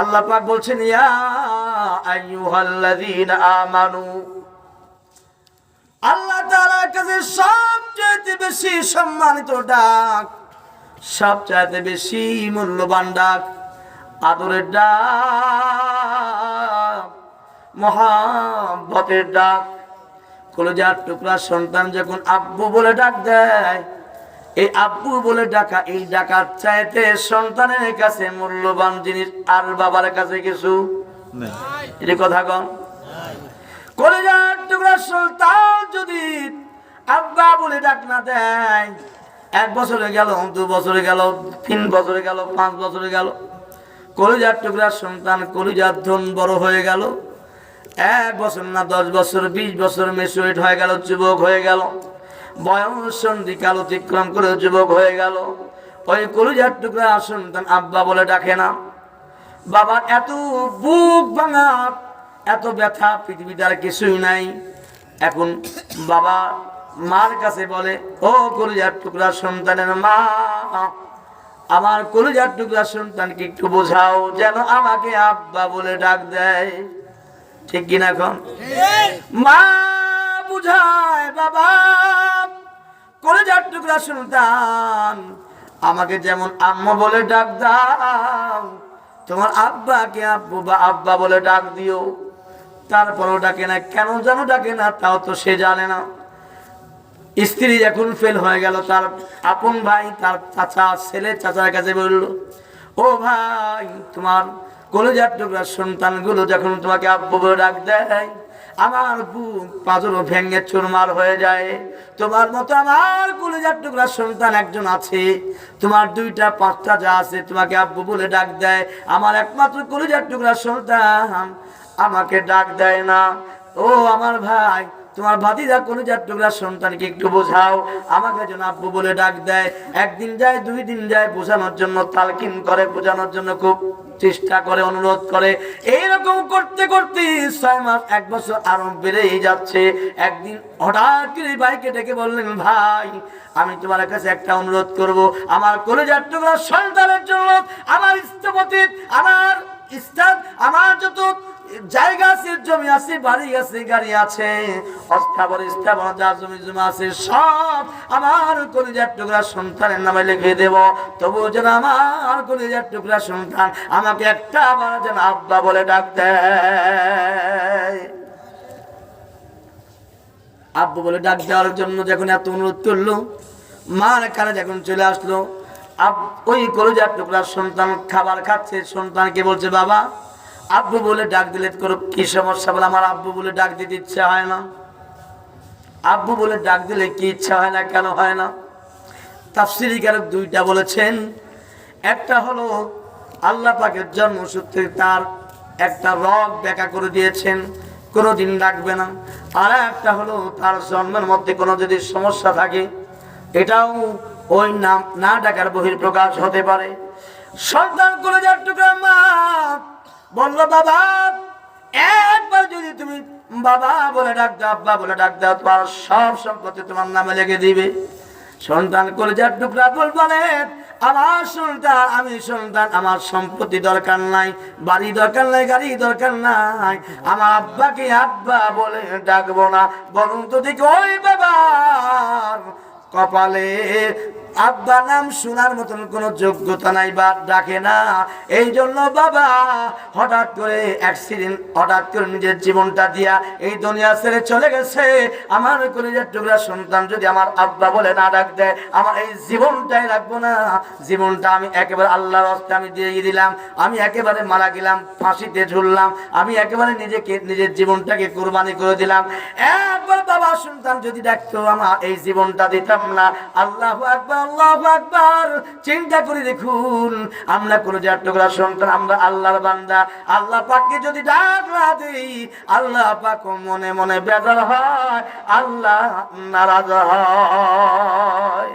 আল্লাহ পাক বলছেন, ইয়া আইয়ুহাল্লাযীনা আমানু। আল্লাহ তাআলার কাছে সবচেয়ে বেশি সম্মানিত ডাক সবচেয়ে বেশি মূল্যবান ডাক, আদরের ডাক, মহাব্বতের ডাক। কলেজার টুকরা সন্তান যখন আব্বু বলে ডাক দেয় এই আব্বু বলে ডাকা এই ডাকার চাইতে সন্তানের কাছে মূল্যবান জিনিস আর বাবার কাছে কিছু এটা কথা কন কলেজার টুকরা সন্তান যদি আব্বা বলে ডাক না দেয় এক বছরে গেল দু বছরে গেল তিন বছরে গেল পাঁচ বছরে গেল কলিজার টুকরা সন্তান কলিজার ধন বড় হয়ে গেল। এক বছর না দশ বছর বিশ বছর মেসুয়েট হয়ে গেল যুবক হয়ে গেল। বয়স সন্ধিকাল অতিক্রম করে যুবক হয়ে গেল। ওই কলিজার টুকরা সন্তান আব্বা বলে ডাকে না। বাবার এত বুক ভাঙা এত ব্যথা পৃথিবীতে আর কিছুই নাই। এখন বাবা মার কাছে বলে ও কলিজার টুকরা সন্তানের মা আমার কলিজার টুকরা সন্তানকে একটু বোঝাও যেন আমাকে আব্বা বলে ডাক দেয়। ঠিক কিনা এখন? মা বুঝায় বাবা কলিজার টুকরা সন্তান আমাকে যেমন আম্মা বলে ডাক দাও, তোমার আব্বাকে আব্বু বা আব্বা বলে ডাক দিও। তারপরও ডাকে না, কেন যেন ডাকে না, তাও তো সে জানে না। স্ত্রী এখন ফেল হয়ে গেল, তার আপন ভাই, তার চাচা, ছেলে চাচার কাছে বলল, ও ভাই, তোমার কলেজার টুকরা সন্তানগুলো যখন তোমাকে আব্বু বলে ডাক দেয়, আমার বুক পাঁচরও ভেঙে চুরমার হয়ে যায়। তোমার মতো আমার কলেজার টুকরা সন্তান একজন আছে, তোমার দুইটা পাঁচটা যা আছে তোমাকে আব্বু বলে ডাক দেয়। আমার একমাত্র কলেজার টুকরা সন্তান আমাকে ডাক দেয় না। ও আমার ভাই তোমার ভাতিজা কোনো যার সন্তানকে একটু বোঝাও। আমাকে যেন আব্বু বলে ডাক দেয়। একদিন যায়, দুই দিন যায়, বোঝানোর জন্য তালকিন করে, বোঝানোর জন্য খুব চেষ্টা করে, অনুরোধ করে। এইরকম করতে করতে ছয় মাস, এক বছর আরও বেড়েই যাচ্ছে। একদিন হঠাৎ করে বাইকে ডেকে বললেন, ভাই, আমি তোমার কাছে একটা অনুরোধ করব। আমার কলেজার টুকরা সন্তানের জন্য আমার ইস্তপতি আমার স্থান, আমার যত জায়গা আছে, জমি আছে, বাড়ি আছে, গাড়ি আছে, অস্থাবর, স্থাবর যা জমি জমা আছে, সব আমার কলিজার টুকরা সন্তানের নামে লিখে দেব। তবু যেন আমার কলিজার টুকরা সন্তান আমাকে একটা আবার যেন আব্বা বলে ডাক আব্বু বলে ডাক দেওয়ার জন্য যখন এত অনুরোধ করল, মার কানে যখন চলে আসলো, আব- ওই কলেজার টুকরার সন্তান খাবার খাচ্ছে, সন্তানকে বলছে, বাবা আব্বু বলে ডাক দিলে তোর কি সমস্যা বলে? আমার আব্বু বলে ডাক দিতে ইচ্ছা হয় না। আব্বু বলে ডাক দিলে কি ইচ্ছা হয় না, কেন হয় না? তাফসিরি কারক দুইটা বলেছেন। একটা হলো, আল্লাহ পাকের জন্মসূত্রে তার একটা রগ ব্যাখ্যা করে দিয়েছেন কোনো দিন ডাকবে না। আর একটা হলো, তার জন্মের মধ্যে কোনো যদি সমস্যা থাকে, এটাও ওই নাম না ডাকার বহির প্রকাশ হতে পারে। সন্তান করে যার টুকরা মা বলল বাবা, একবার যদি তুমি বাবা বলে ডাক দাও, আব্বা বলে ডাক দাও, তোমার সব সম্পত্তি তোমার নামে লেগে দিবে। সন্তান করে যার টুকরা বল বলে, আমার সন্তান, আমি সন্তান, আমার সম্পত্তি দরকার নাই, বাড়ি দরকার নাই, গাড়ি দরকার নাই, আমার আব্বাকে আব্বা বলে ডাকবো না, বরং তো দেখি ওই বাবা কপালে আব্বা নাম শোনার মতন কোনো যোগ্যতা নাই বা ডাকে না। এই জন্য বাবা হঠাৎ করে অ্যাক্সিডেন্ট হঠাৎ করে নিজের জীবনটা দিয়া এই দুনিয়া ছেড়ে চলে গেছে। আমার কলেজের টুকরা সন্তান যদি আমার আব্বা বলে না ডাক দেয়, আমার এই জীবনটাই রাখব না। জীবনটা আমি একেবারে আল্লাহর হস্তে আমি দিয়ে দিলাম, আমি একেবারে মারা গেলাম, ফাঁসিতে ঝুললাম, আমি একেবারে নিজেকে, নিজের জীবনটাকে কোরবানি করে দিলাম। একবার বাবা সন্তান যদি ডাকতো, আমার এই জীবনটা দিতাম না। আল্লাহ আকবার। আল্লাহ আকবার। চিন্তা করে দেখুন, আমরা কোনো জাতকরা সন্তান, আমরা আল্লাহর বান্দা। আল্লাহ পাককে যদি ডাক দিই, আল্লাহ পাক মনে মনে বেজার হয়, আল্লাহ নারাজ হয়।